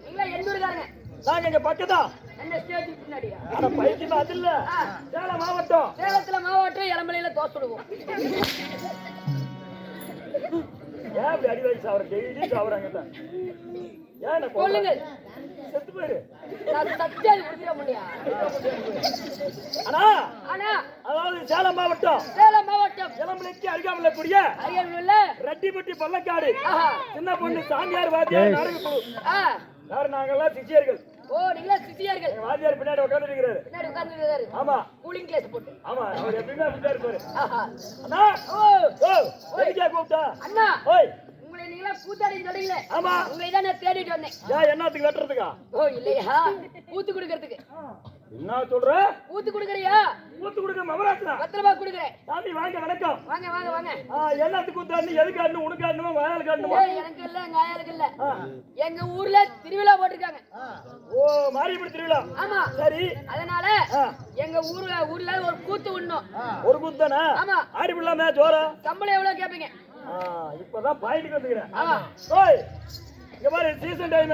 நீங்களா எண்ணூறுக்காரங்க நாங்க இங்க பக்கத்தா? என்ன பின்னாடியா? அது இல்ல. ஆ. சேலம் மாவட்டம். சேலத்துல மாவட்டம் இளம்பலையில தோசை விடுவோம் ஏன் இப்படி அடி வயசு அவர் டெய்லி சாவுறாங்க தான். ஏன் சொல்லுங்க? செத்து போயிரு. நான் சத்தியாதி குடிச்சிட முடியா? ஆனா ஆனா அதாவது சேலம் மாவட்டம். சேலம் மாவட்டம். இளம்பிள்ளைக்கு அருகாமல கூடிய அரியலூர்ல ரெட்டிப்பட்டி பள்ளக்காடு. ஆஹா. சின்ன பொண்ணு சாமியார் வாத்தியார் நாடக குழு ஆ. யார் நாங்கெல்லாம் சிச்சியர்கள் ஓ நீங்களா சித்தியார்கள் எங்க வாத்தியார் பின்னாடி உட்கார்ந்து இருக்கிறாரு பின்னாடி உட்கார்ந்து ஆமா. கூலிங் கிளாஸ் போட்டு. ஆமா அவர் எப்பயுமே அப்படிதான் இருப்பாரு. ஆஹா. அண்ணா! ஓ! ஓ எதுக்கா கூப்பிட்டா? அண்ணா! ஓய். உங்களை நீங்களா கூத்தாடி சொல்றீங்களே ஆமா. உங்களை தான் நான் தேடிட்டு வந்தேன். ஏன் என்னத்துக்கு வெட்டுறதுக்கா? ஓ இல்லையா? ஊத்து கொடுக்கறதுக்கு. என்ன சொல்ற? ஊத்து கொடுக்கறியா? ஊத்து கொடுக்க மகராசனா பத்து ரூபாய் கொடுக்குறேன். சாமி வாங்க வணக்கம். வாங்க வாங்க வாங்க. ஆ, என்னத்துக்கு ஊத்தாண்டு எதுக்கு ஆடணும் உனக்கு ஆடணுமா வயலுக்கு ஆடணுமா எனக்கு இல்ல எங்க ஆயாளுக்கு இல்ல. எங்க ஊர்ல திருவிழா போட்டிருக்காங்க. ஓ மாரியம்மன் திருவிழா. ஆமா. சரி. அதனால எங்க ஊர்ல ஊர்ல ஒரு கூத்து உண்ணும். ஒரு குத்தானே ஆமா. ஆடி பிள்ளாம ஜோரம். சம்பளம் எவ்வளவு கேப்பீங்க? இப்பதான் பாயிண்ட்க்கு வந்துக்கிறேன் ஓய். பாரு சீசன் டைம்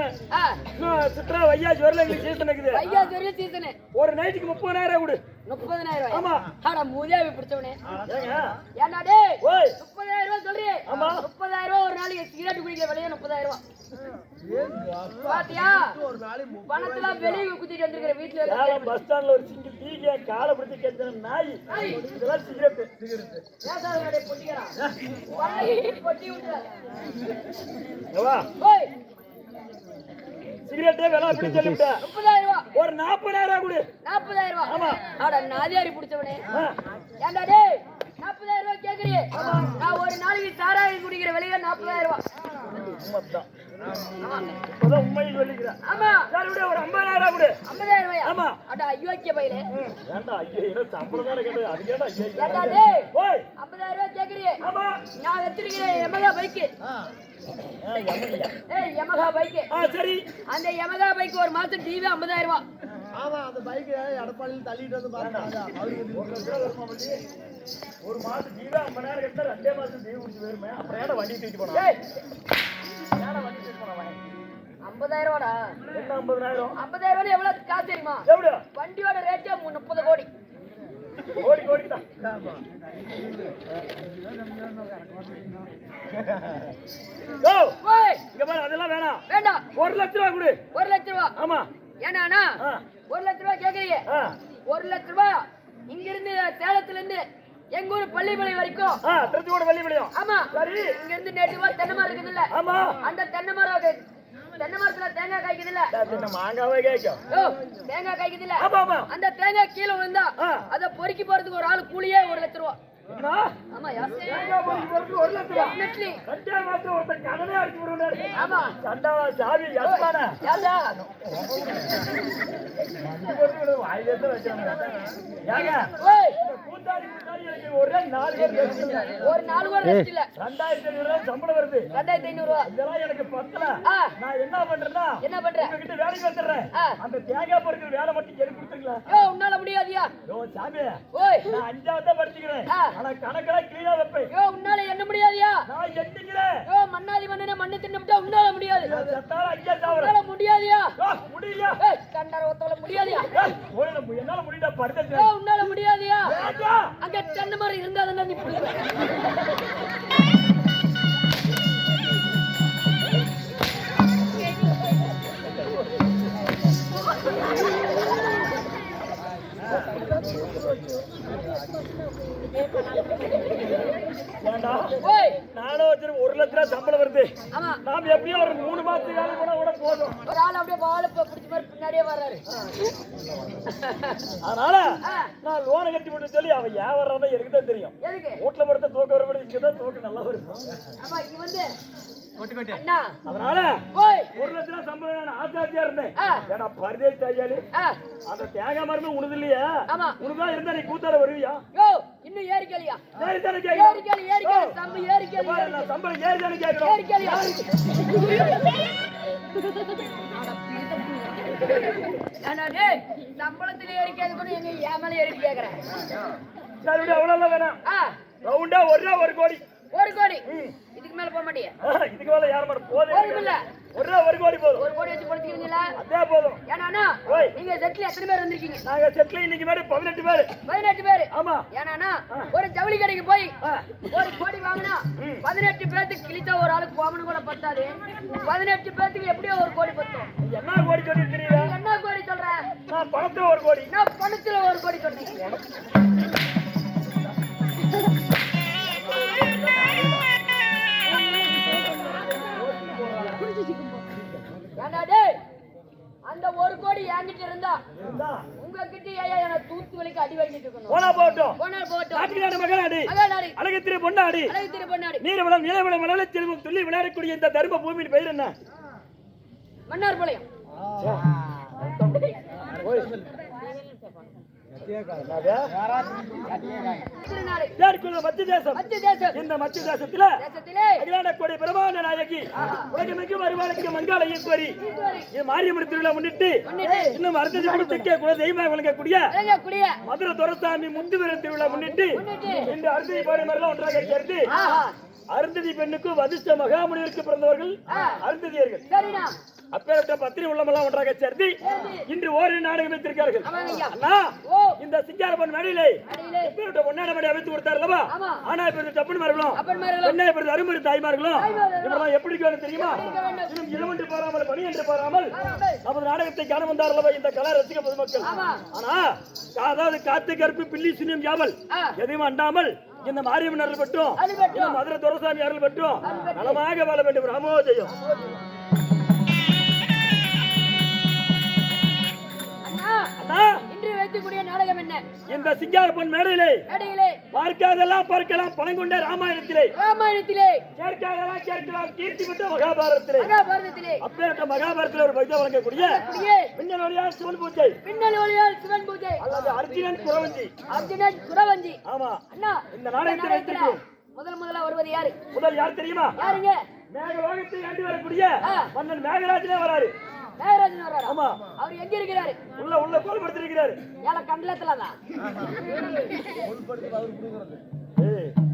இன்னும் சித்ரா வையாச்சு வரல எங்களுக்கு சீசன் இருக்குது. ஐயா தெரியல சீசனு ஒரு நைட்டுக்கு முப்பதாயிரம் கொடு. முப்பதனாயிரம் ஆமா. ஆனா மூதேவி பிடிச்சவனே. ஏங்க? ஏன்டா டேய்? முப்பதாயிரம் ரூபாய் சொல்றியே ஆமா. முப்பதாயிரம் ரூபாய் ஒரு நாளைக்கு சிகரெட் குடிக்கிற விலையே முப்பதாயிரம் ரூபாய். பாத்தியா? பணத்தெல்லாம் வெளியே குத்திட்டு வந்திருக்கிற வீட்டுல சேலம் பஸ் ஸ்டாண்ட்ல ஒரு சிங்கிள் டீக்கு காலை பிடிச்சி கேட்கிற நாய். இதெல்லாம் சிகரெட் பேசாதவங்க பொட்டிக்கிறான் பல்லை பொட்டி விட்டுறாரு வா ஓய். சிகரெட்டே வேணாம் அப்படி சொல்லிவிட்டேன் முப்பதாயிரம் ரூபாய் ஒரு நாற்பதாயிரம் கொடு. நாற்பதாயிரம் ரூபாய் ஆமா. ஆடா நாதியாரி பிடிச்சவனே. டேய் நாற்பதாயிரம் ரூபாய் கேக்குறியே நான் ஒரு நாளைக்கு சாராயம் குடிக்கிற விலையே நாற்பதாயிரம் ரூபாய் உண்மையை சொல்லிக்கிறேன். ஆமா. சரி விடு? ஒரு ஐம்பதாயிரம் கொடு. ஐம்பதாயிரம் ரூபாயா? ஆமா. அடா அயோக்கிய பையலே. ஏன்டா ஐயோ என்ன சம்பளம் தானே கேட்டது. அது கேட்டா ஐயோ ஏன்டா டேய்? ஓய். ஐம்பதாயிரம் ரூபாய் கேக்குறியே. ஆமா. நான் வச்சிருக்கிறேன் யமகா பைக்கு. ஆ, எமனியா? ஏய் யமகா பைக்கு. ஆ சரி. அந்த யமகா பைக் ஒரு மாசம் டிவி ஐம்பதாயிரம் ரூபாய் ஆமா அந்த பைக் எடப்பாடியில் தள்ளிட்டு வந்து பாருங்க. ஒரு மாசம் ஜீவா ஐம்பது நேரம் எடுத்தா ரெண்டே மாசம் ஜீவ் குடிச்சு போயிருமே. அப்புறம் ஏடா வண்டி தூக்கிட்டு போனா? ஐம்பதாயிரம் ரூபாடா என்ன ஐம்பதாயிரம்? ஐம்பதாயிரம் ரூபாய் எவ்வளவு காசு தெரியுமா? எவ்வளோ வண்டியோட ரேட்டே முப்பது கோடி. கோடி கோடி தான். அதெல்லாம் வேணாம். வேண்டாம். ஒரு லட்ச ரூபா கொடு. ஒரு லட்ச ரூபா. ஆமா. ஏன்னா ஒரு லட்ச ரூபாய் கேக்குறீங்க. ஒரு லட்ச ரூபாய் இங்க இருந்து சேலத்துல இருந்து எங்க ஊர் பள்ளிமலை வரைக்கும். திருச்சியோட வள்ளி விளையும் ஆமா. இங்க இருந்து நேற்று தென்னை மரம் இருக்குதுல்ல. ஆமா. அந்த தென்னை மரம் தேங்காய் காய்க்குதுல்ல? என்ன மாங்காவே கேட்கும். தேங்காய் ஆமா அந்த தேங்காய் கீழே விழுந்தா. அத பொறுக்கி போறதுக்கு ஒரு ஆளு கூலியே ஒரு லட்ச ரூபா. வாயிலே தான் வச்சாங்க ஏங்க ஓய் இந்த கூத்தாடி கூத்தாடி எனக்கு ஒரே நாலு பேர் பேசுறீங்க. ஒரு நாலு கூட ரெஸ்ட் இல்ல. ரெண்டாயிரத்தி ஐநூறு ரூபாய் சம்பளம் வருது. ரெண்டாயிரத்தி ஐநூறு ரூபா. இதெல்லாம் எனக்கு பத்தல. ஆ. நான் என்ன பண்றேன்னா என்ன பண்ற? உங்ககிட்ட வேலைக்கு வந்துடுறேன் ஆ. அந்த தேங்காய் பொறுக்கிற வேலை மட்டும் எனக்கு கொடுத்துருங்களா யோ உன்னால முடியாதியா? யோ சாமி. ஓய். நான் அஞ்சாவது தான் படிச்சுக்கிறேன். ஆ. ஆனா கணக்கெல்லாம் கிளீனா வைப்பேன். யோ உன்னால என்ன முடியாதியா? நான் எண்ணிக்கிறேன். யோ மண்ணாதி மண்ணனே மண்ணு தின்னுட்டா உன்னால முடியாது. அஞ்சா உன்னால முடியாதியா? முடியல ஏய் கண்டார ஒத்தவள முடியாதியா? என்னால முடியல உன்னால முடியாதியா? அங்க மரம் இருந்தா தானே நீ நானும் ஒரு லட்ச ரூபா சம்பளம் வருது. நாம எப்படியும் ஒரு மூணு மாசத்துக்கு கூட போதும். ஒரு ஆள் அப்படியே பால பிடிச்ச மாதிரி பின்னாடியே வர்றாரு. அதனால நான் லோனை கட்டி விட்டு சொல்லி அவன் ஏன் வர்றான்னு எனக்கு தான் தெரியும். எதுக்கு? வீட்டுல படுத்த தூக்க வர இங்க தான் தூக்க நல்லா வரும் ஆமா இங்க வந்து அண்ணா. அதனால ஓய். ஒரு லட்ச ரூபா சம்பளம் நான் ஆசாத்தியா இருந்தேன். ஏன்னா பரதேசி தையாளி. ஆ, அந்த தேங்காய் மரமே உனது இல்லையா? உனதான் இருந்தா நீ கூத்தாட வருவியா? இன்னும் ஏறி கேளியா? சரி தானே ஏறி கேட்கணும் கேளு ஏறி கேளு தம்பி ஏறி கேளு பாரு, ஏறி நான் கேளு. சம்பளம் ஏறி தானே ஏறி கேட்கணும் கேளியா அண்ணா டேய் சம்பளத்துல ஏறி கேட்கணும் எங்க ஏமால ஏறி கேக்குறேன் சரி விடு, அவ்வளவு வேணாம். ரவுண்டா ஒரே ஒரு கோடி. ஒரு கோடி. இதுக்கு மேல போக மாட்டியா? இதுக்கு மேல யார் மாட்ட போதே போதுமில்ல ஒரு கோடி போதும். ஒரு கோடி வச்சு பொழைச்சிக்கிறீங்களா அதே போதும். ஏன்னா. நீங்க செட்ல எத்தனை பேர் வந்திருக்கீங்க? நாங்க செட்ல இன்னைக்கு பதினெட்டு பேரு. பதினெட்டு பேர். ஆமா. ஏன்னா ஒரு ஜவுளி கடைக்கு போய். ஒரு கோடி வாங்கினா பதினெட்டு பேத்துக்கு கிழிச்சா ஒரு ஆளுக்கு போகணும் கூட பத்தாது. பதினெட்டு பேத்துக்கு எப்படியோ ஒரு கோடி பத்தும். என்ன கோடி சொல்லி தெரியுதா நீ என்ன கோடி சொல்ற? நான் பணத்துல ஒரு கோடி. நான் பணத்துல ஒரு கோடி சொன்னேன் ஏன்டா டேய் அந்த ஒரு கோடி என்கிட்ட இருந்தா உங்ககிட்ட ஏன் எனக்கு தூத்து வலிக்கு அடி வாங்கிட்டு இருக்கணும். போனா போகட்டும் போனால் போட்டோம். நாட்டுக்கான மகனாடி மகாநாடு அழகத்திரி பொன்னாடி. அழகு திரு பொன்னாடு. நீரவளம் நிலவளம் மணல செல்வம் துள்ளி விளையாடக்கூடிய இந்த தர்ம பூமியின் பெயர் என்ன? மன்னார் பாளையம் மத்திய தேசம்? இந்த மத்திய தேசத்துல அகிலாண்ட கோடி பிரமாண்ட நாயகி உலகமிகு வருவாளுக்கு மங்காள ஈஸ்வரி. இது மாரியம்மன் திருவிழா முன்னிட்டு இன்னும் அறுபது குலத்துக்கே குல தெய்வமாக விளங்கக்கூடிய மதுரை துரசாமி முத்துவீரன் திருவிழா முன்னிட்டு இந்த அருந்ததி பாடி மாதிரிலாம் ஒன்றாக சேர்த்து அருந்ததி பெண்ணுக்கு வதிஷ்ட மகாமுனிவருக்கு பிறந்தவர்கள் அருந்ததியர்கள். அப்பேற்பட்ட பத்திரி உள்ளமெல்லாம் ஒன்றாக சேர்த்து இன்று ஓரிரு நாடகம் வைத்திருக்கார்கள் அண்ணா இந்த சிங்காரப்பன் மேடையிலே அடியிலே இப்பேற்பட்ட பொன்னாட மேடை அமைத்து கொடுத்தார் அல்லவா ஆமா. ஆனா இப்ப தப்புமார்களும் அப்பன்மார்களும் பெண்ணை இப்படி அருமரு தாய்மார்களும் தாய்மார்களும் இவரெல்லாம் எப்படி இருக்கணும் தெரியுமா. இன்னும் இரவென்று பாராமல் பணி என்று பாராமல். நமது நாடகத்தை காண வந்தார் அல்லவா இந்த கலா ரசிக பொதுமக்கள். ஆனா அதாவது காத்து கருப்பு பில்லி சுனியம் யாவல் ஆ. எதையும் அண்டாமல் இந்த மாரியம்மன் அருள் பெற்றும். இந்த மதுரை துரசாமி அருள் பெற்றும். நலமாக வாழ வேண்டும். ராமோஜயம். இந்த சிங்காரப்பன் மேடையிலே பார்க்காதெல்லாம் பார்க்கலாம் பணம் கொண்ட ராமாயணத்திலே. ராமாயணத்திலே. சேர்க்காதெல்லாம் சேர்க்கலாம் கீர்த்தி பெற்ற மகாபாரதத்திலே. மகாபாரதத்திலே. அப்பேற்ற மகாபாரதத்தில் ஒரு பைத்தியம் வழங்கக்கூடிய பின்னல் வழியால் சிவன் பூஜை. பின்னல் ஒளியால் சிவன் பூஜை. அல்லது அர்ஜுனன் குறவஞ்சி. அர்ஜுனன் குரவஞ்சி ஆமா. அண்ணா இந்த நாடகத்தை வைத்திருக்கிறோம். முதல் முதல்ல வருவது யாரு? முதல் யார் தெரியுமா? யாருங்க? மேகலோகத்தை ஆண்டு வரக்கூடிய. மன்னன் மேகராஜனே வராரு. நாகராஜன் வர்றாரா ஆமா. அவர் எங்க இருக்கிறாரு? உள்ள உள்ள ஏல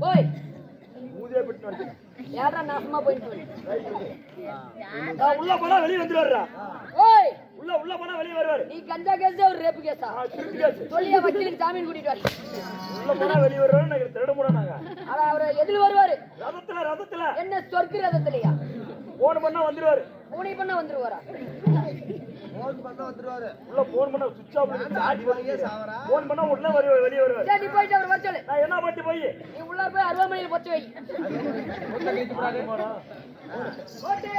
போய். வந்து ஏடா நாசமா போயிட்டு வந்து. நான் உள்ள போனா வெளியே வந்துருவாருடா ஓய் உள்ள உள்ள போனா வெளியே வருவாரு. நீ கஞ்சா கேஸ் ஒரு ரேப்பு கேஸா. சொல்லியா வக்கீலுக்கு ஜாமீன் கூட்டிட்டு வர உள்ள போனா வெளியே வருவாரு நாங்க திருட நாங்க ஆனா அவர் எதில் வருவாரு? ரதத்துல ரதத்துல. என்ன சொர்க்கு ரதத்திலையா? போன் பண்ணா வந்துருவாரு. பூனை பண்ண வந்துருவாரா? ஃபோன் பண்ண வந்துருவாரு. உள்ள போன் பண்ணா சுவிட்ச் ஆஃப் பண்ணி சார்ஜ் பண்ணி சாவரா போன் பண்ணா உடனே வெளியே வெளியே வருவாரு சரி நீ போயிட்டு அவர் வர சொல்லு. நான் என்ன பண்ணி போய்? நீ உள்ள போய் அருவாமனையில் பொத்து வை. ஆமாடா. போட்டு